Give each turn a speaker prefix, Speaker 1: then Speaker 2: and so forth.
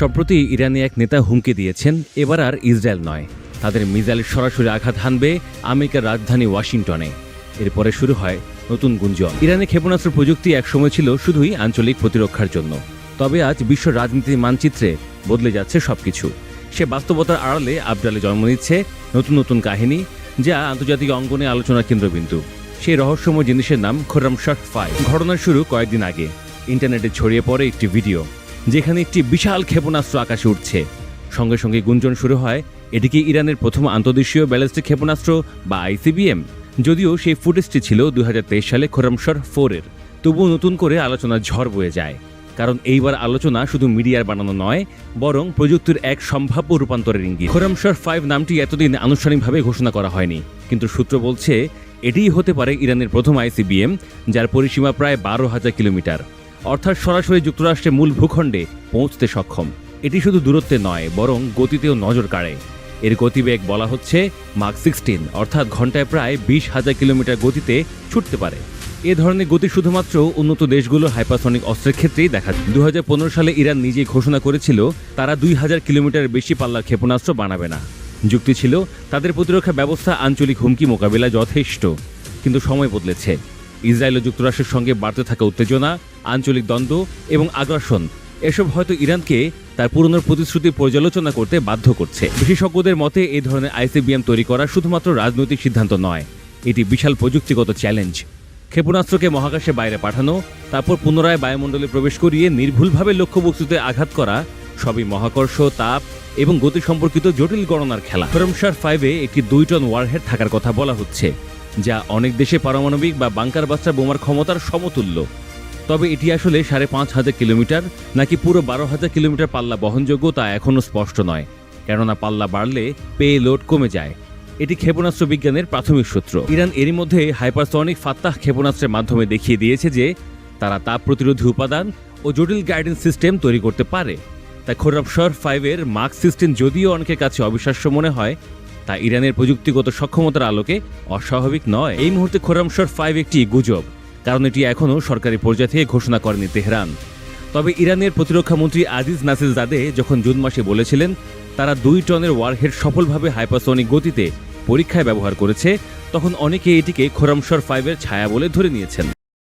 Speaker 1: সম্প্রতি ইরানি এক নেতা হুমকি দিয়েছেন, এবার আর ইসরায়েল নয়। তাদের মিসাইল সরাসরি আঘাত হানবে আমেরিকার রাজধানী ওয়াশিংটনে। এরপরে শুরু হয় নতুন গুঞ্জন। ইরানে ক্ষেপণাস্ত্র প্রযুক্তি একসময় ছিল শুধুই আঞ্চলিক প্রতিরক্ষার জন্য। তবে আজ বিশ্ব রাজনীতির মানচিত্রে বদলে যাচ্ছে সবকিছু। সে বাস্তবতার আড়ালে আবডালে জন্ম নিচ্ছে নতুন নতুন কাহিনী, যা আন্তর্জাতিক অঙ্গনে আলোচনার কেন্দ্রবিন্দু। সেই রহস্যময় জিনিসের নাম খোরাম শাহ ফাই ঘটনার শুরু কয়েকদিন আগে। ইন্টারনেটে ছড়িয়ে পড়ে একটি ভিডিও। যেখানে একটি বিশাল ক্ষেপণাস্ত্র আকাশে উঠছে। সঙ্গে সঙ্গে গুঞ্জন শুরু হয়, এটি কি ইরানের প্রথম আন্তর্দেশীয় ব্যালিস্টিক ক্ষেপণাস্ত্র বা আইসিবিএম? যদিও সেই ফুটেজটি ছিল দুই হাজার তেইশ সালে খোরামশর ফোরের। তবুও নতুন করে আলোচনার ঝড় বয়ে যায়। কারণ এইবার আলোচনা শুধু মিডিয়ার বানানো নয়, বরং প্রযুক্তির এক সম্ভাব্য রূপান্তরের ইঙ্গিত। খোরামশর ফাইভ নামটি এতদিন আনুষ্ঠানিকভাবে ঘোষণা করা হয়নি, কিন্তু সূত্র বলছে, এটিই হতে পারে ইরানের প্রথম আইসিবিএম, যার পরিসীমা প্রায় বারো হাজার কিলোমিটার। অর্থাৎ সরাসরি যুক্তরাষ্ট্রের মূল ভূখণ্ডে পৌঁছতে সক্ষম। এটি শুধু দূরত্বে নয়, বরং গতিতেও নজর কাড়ে। এর গতিবেগ বলা হচ্ছে মার্ক সিক্সটিন অর্থাৎ ঘন্টায় প্রায় বিশ হাজার কিলোমিটার গতিতে ছুটতে পারে। এ ধরনের গতি শুধুমাত্র উন্নত দেশগুলোর হাইপারসনিক অস্ত্রের ক্ষেত্রেই দেখা যায়। দু হাজার পনেরো সালে ইরান নিজেই ঘোষণা করেছিল, তারা দুই হাজার কিলোমিটার বেশি পাল্লার ক্ষেপণাস্ত্র বানাবে না। যুক্তি ছিল, তাদের প্রতিরক্ষা ব্যবস্থা আঞ্চলিক হুমকি মোকাবিলায় যথেষ্ট। কিন্তু সময় বদলেছে। ইসরায়েল ও যুক্তরাষ্ট্রের সঙ্গে বাড়তে থাকা উত্তেজনা আঞ্চলিক দ্বন্দ্ব এবং আগ্রাসন। এসব হয়তো ইরানকে তার পুরনো প্রতিশ্রুতি পর্যালোচনা করতে বাধ্য করছে। বিশেষজ্ঞদের মতে এই ধরনের আইসিবিএম তৈরি করা শুধুমাত্র রাজনৈতিক সিদ্ধান্ত নয়, এটি বিশাল প্রযুক্তিগত চ্যালেঞ্জ। ক্ষেপণাস্ত্রকে মহাকাশে বাইরে পাঠানো, তারপর পুনরায় বায়ুমণ্ডলে প্রবেশ করিয়ে নির্ভুলভাবে লক্ষ্যবস্তুতে আঘাত করা, সবই মহাকর্ষ, তাপ এবং গতি সম্পর্কিত জটিল গণনার খেলা। ফরমশার ফাইভে একটি দুই টন ওয়ারহেড থাকার কথা বলা হচ্ছে, যা অনেক দেশে পারমাণবিক বা বাংকার বাচ্চা বোমার ক্ষমতার সমতুল্য। তবে এটি আসলে সাড়ে পাঁচ হাজার কিলোমিটার নাকি পুরো বারো হাজার কিলোমিটার পাল্লা বহনযোগ্য তা এখনও স্পষ্ট নয়। কেননা পাল্লা বাড়লে পে লোড কমে যায়। এটি ক্ষেপণাস্ত্র বিজ্ঞানের প্রাথমিক সূত্র। ইরান এরই মধ্যে হাইপারসনিক ফাত্তাহ ক্ষেপণাস্ত্রের মাধ্যমে দেখিয়ে দিয়েছে যে তারা তাপ প্রতিরোধী উপাদান ও জটিল গাইডেন্স সিস্টেম তৈরি করতে পারে। তাই খোরাবশর ফাইভের মার্ক সিস্টেম যদিও অনেকের কাছে অবিশ্বাস্য মনে হয়, তা ইরানের প্রযুক্তিগত সক্ষমতার আলোকে অস্বাভাবিক নয়। এই মুহূর্তে খোরামশর ফাইভ একটি গুজব। কারণ এটি এখনও সরকারি পর্যায় থেকে ঘোষণা করেনি তেহরান। তবে ইরানের প্রতিরক্ষা মন্ত্রী আজিজ নাসির জাদে যখন জুন মাসে বলেছিলেন তারা দুই টনের ওয়ারহেড সফলভাবে হাইপারসনিক গতিতে পরীক্ষায় ব্যবহার করেছে, তখন অনেকে এটিকে খোরামসর ফাইভের ছায়া বলে ধরে নিয়েছেন।